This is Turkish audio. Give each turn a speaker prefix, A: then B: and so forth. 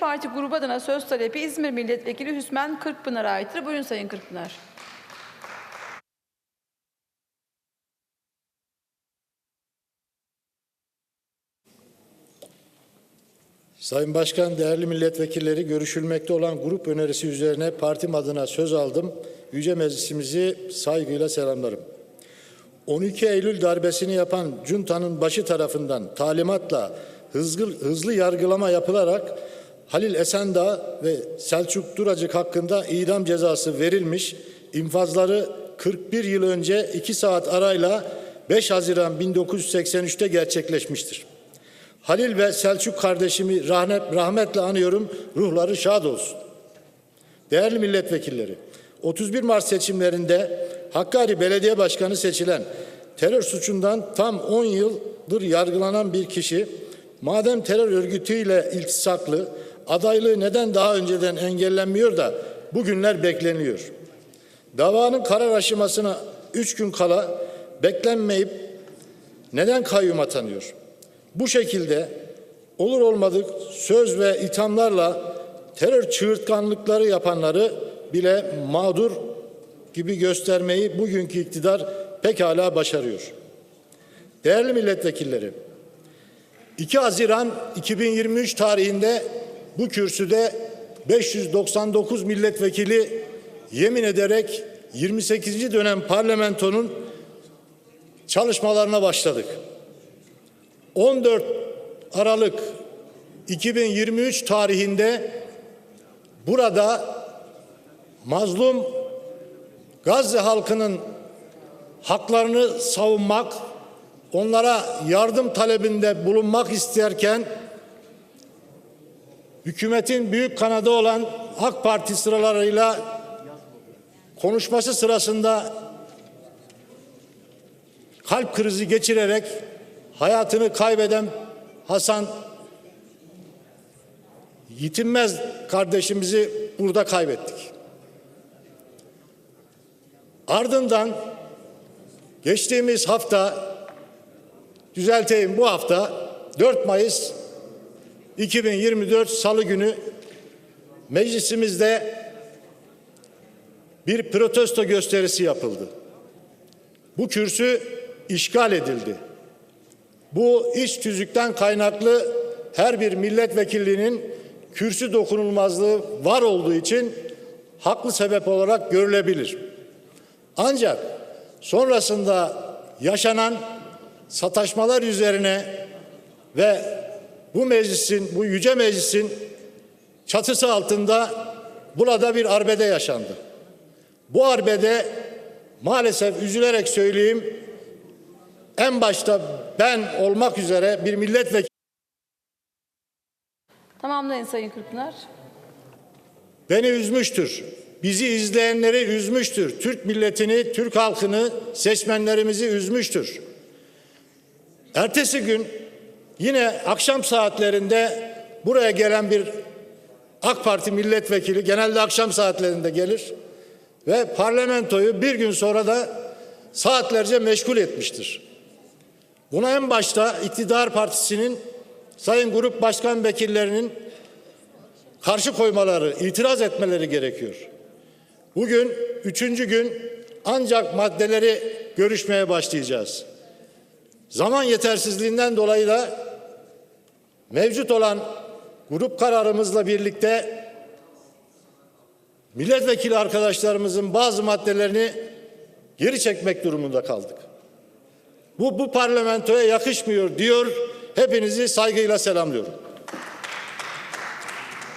A: Parti grubu adına söz talebi İzmir Milletvekili Hüsmen Kırkpınar'a aittir. Buyurun Sayın Kırkpınar.
B: Sayın Başkan, değerli milletvekilleri görüşülmekte olan grup önerisi üzerine partim adına söz aldım. Yüce Meclisimizi saygıyla selamlarım. 12 Eylül darbesini yapan Cunta'nın başı tarafından talimatla hızlı, hızlı yargılama yapılarak Halil Esendağ ve Selçuk Duracık hakkında idam cezası verilmiş, infazları 41 yıl önce 2 saat arayla 5 Haziran 1983'te gerçekleşmiştir. Halil ve Selçuk kardeşimi rahmet, rahmetle anıyorum. Ruhları şad olsun. Değerli milletvekilleri, 31 Mart seçimlerinde Hakkari Belediye Başkanı seçilen terör suçundan tam 10 yıldır yargılanan bir kişi madem terör örgütüyle iltisaklı adaylığı neden daha önceden engellenmiyor da bugünler bekleniyor. Davanın karar aşamasına 3 gün kala beklenmeyip neden kayyum atanıyor? Bu şekilde olur olmadık söz ve ithamlarla terör çığırtkanlıkları yapanları bile mağdur gibi göstermeyi bugünkü iktidar pekala başarıyor. Değerli milletvekilleri, 2 Haziran 2023 tarihinde bu kürsüde 599 milletvekili yemin ederek 28. dönem parlamentonun çalışmalarına başladık. 14 Aralık 2023 tarihinde burada mazlum Gazze halkının haklarını savunmak, onlara yardım talebinde bulunmak isterken hükümetin büyük kanadı olan AK Parti sıralarıyla konuşması sırasında kalp krizi geçirerek hayatını kaybeden Hasan Yitinmez kardeşimizi burada kaybettik. Ardından geçtiğimiz hafta düzelteyim bu hafta 4 Mayıs 2024 Salı günü meclisimizde bir protesto gösterisi yapıldı. Bu kürsü işgal edildi. Bu iç tüzükten kaynaklı her bir milletvekilliğinin kürsü dokunulmazlığı var olduğu için haklı sebep olarak görülebilir. Ancak sonrasında yaşanan sataşmalar üzerine ve bu meclisin, bu yüce meclisin çatısı altında burada bir arbede yaşandı. Bu arbede maalesef üzülerek söyleyeyim en başta ben olmak üzere bir milletvekili
A: Tamamlayın Sayın Kırkpınar.
B: beni üzmüştür. Bizi izleyenleri üzmüştür. Türk milletini, Türk halkını, seçmenlerimizi üzmüştür. Ertesi gün yine akşam saatlerinde buraya gelen bir AK Parti milletvekili genelde akşam saatlerinde gelir ve parlamentoyu bir gün sonra da saatlerce meşgul etmiştir. Buna en başta iktidar partisinin sayın grup başkan vekillerinin karşı koymaları, itiraz etmeleri gerekiyor. Bugün üçüncü gün ancak maddeleri görüşmeye başlayacağız. Zaman yetersizliğinden dolayı da mevcut olan grup kararımızla birlikte milletvekili arkadaşlarımızın bazı maddelerini geri çekmek durumunda kaldık. Bu, bu parlamentoya yakışmıyor diyor. Hepinizi saygıyla selamlıyorum.